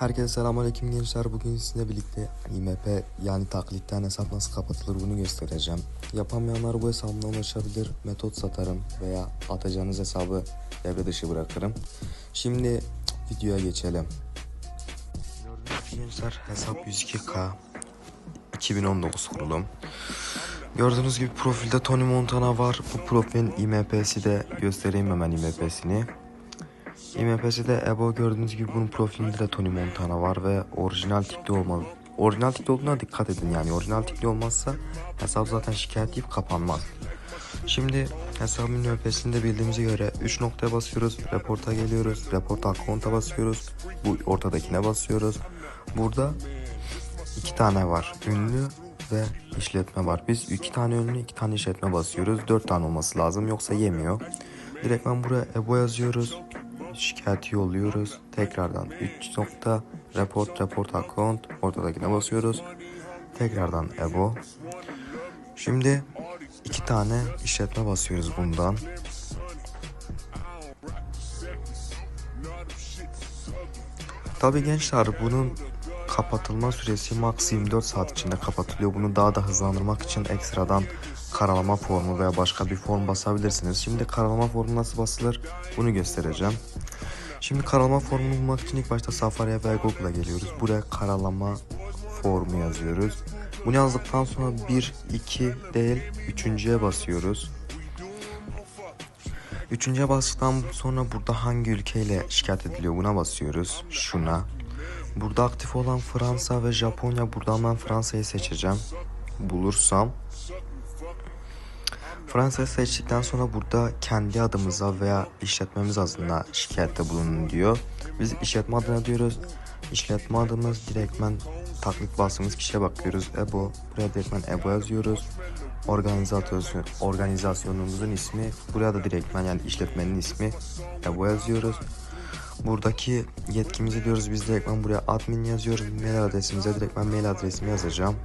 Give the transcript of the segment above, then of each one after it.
Herkese selamünaleyküm gençler. Bugün sizinle birlikte IMP yani taklitten hesap nasıl kapatılır bunu göstereceğim. Yapamayanlar bu hesabımdan ulaşabilir. Metot satarım veya atacağınız hesabı devre dışı bırakırım. Şimdi videoya geçelim. Gençler hesap 102k 2019 kurulum. Gördüğünüz gibi profilde Tony Montana var. Bu profilin IMP'si de göstereyim hemen IMP'sini. IMP'de Ebo gördüğünüz gibi bunun profilinde de Tony Montana var ve orijinal tipli olmalı. Orijinal tipli olduğuna dikkat edin yani orijinal tipli olmazsa hesap zaten şikayet deyip kapanmaz. Şimdi hesabın IMP'sinde bildiğimize göre 3 noktaya basıyoruz, reporta geliyoruz, report account'a basıyoruz, bu ortadakine basıyoruz. Burada iki tane var, ünlü ve işletme var. Biz iki tane ünlü, iki tane işletme basıyoruz. Dört tane olması lazım yoksa yemiyor. Direkt ben buraya EBO yazıyoruz şikayeti yolluyoruz. Tekrardan 3 nokta report report account ortadakine basıyoruz. Tekrardan EBO. Şimdi iki tane işletme basıyoruz bundan. Tabi gençler bunun kapatılma süresi max 24 saat içinde kapatılıyor. Bunu daha da hızlandırmak için ekstradan karalama formu veya başka bir form basabilirsiniz. Şimdi karalama formu nasıl basılır bunu göstereceğim. Şimdi karalama formunu bulmak için ilk başta Safari'ye veya Google'a geliyoruz. Buraya karalama formu yazıyoruz. Bunu yazdıktan sonra 1, 2 değil 3.ye basıyoruz. Üçüncüye bastıktan sonra burada hangi ülkeyle şikayet ediliyor buna basıyoruz. Şuna. Burada aktif olan Fransa ve Japonya. Buradan ben Fransa'yı seçeceğim. Bulursam. Fransa'yı seçtikten sonra burada kendi adımıza veya işletmemiz adına şikayette bulunun diyor. Biz işletme adına diyoruz. İşletme adımız direktmen taklit bastığımız kişiye bakıyoruz. EBO. Buraya direktmen EBO yazıyoruz. Organizasyon, organizasyonumuzun ismi. Buraya da direktmen yani işletmenin ismi EBO yazıyoruz. Buradaki yetkimizi diyoruz biz direktmen buraya admin yazıyoruz. Mail adresimize direktmen mail adresimi yazacağım.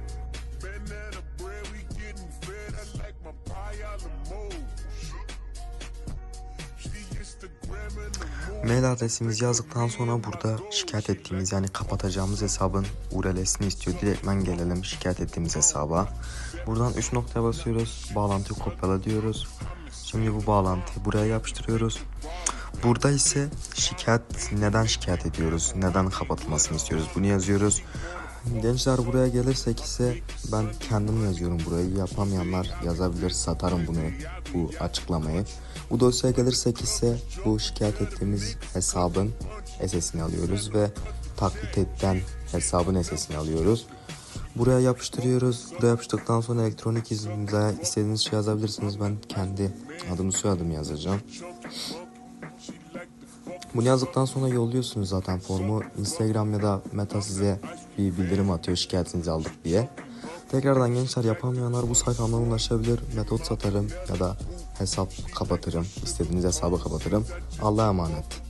Mail adresimizi yazdıktan sonra burada şikayet ettiğimiz yani kapatacağımız hesabın URL'sini istiyor. Direktmen gelelim şikayet ettiğimiz hesaba. Buradan 3 noktaya basıyoruz. Bağlantıyı kopyala diyoruz. Şimdi bu bağlantıyı buraya yapıştırıyoruz. Burada ise şikayet neden şikayet ediyoruz? Neden kapatılmasını istiyoruz? Bunu yazıyoruz. Gençler buraya gelirsek ise ben kendim yazıyorum burayı. Yapamayanlar yazabilir. Satarım bunu bu açıklamayı. Bu dosyaya gelirsek ise bu şikayet ettiğimiz hesabın SS'ini alıyoruz ve taklit edilen hesabın SS'ini alıyoruz. Buraya yapıştırıyoruz. Buraya yapıştıktan sonra elektronik izninizle istediğiniz şey yazabilirsiniz. Ben kendi adımı soyadımı yazacağım. Bunu yazdıktan sonra yolluyorsunuz zaten formu. Instagram ya da Meta size bir bildirim atıyor şikayetinizi aldık diye. Tekrardan gençler yapamayanlar bu sayfamdan ulaşabilir. Metot satarım ya da hesap kapatırım. İstediğiniz hesabı kapatırım. Allah'a emanet.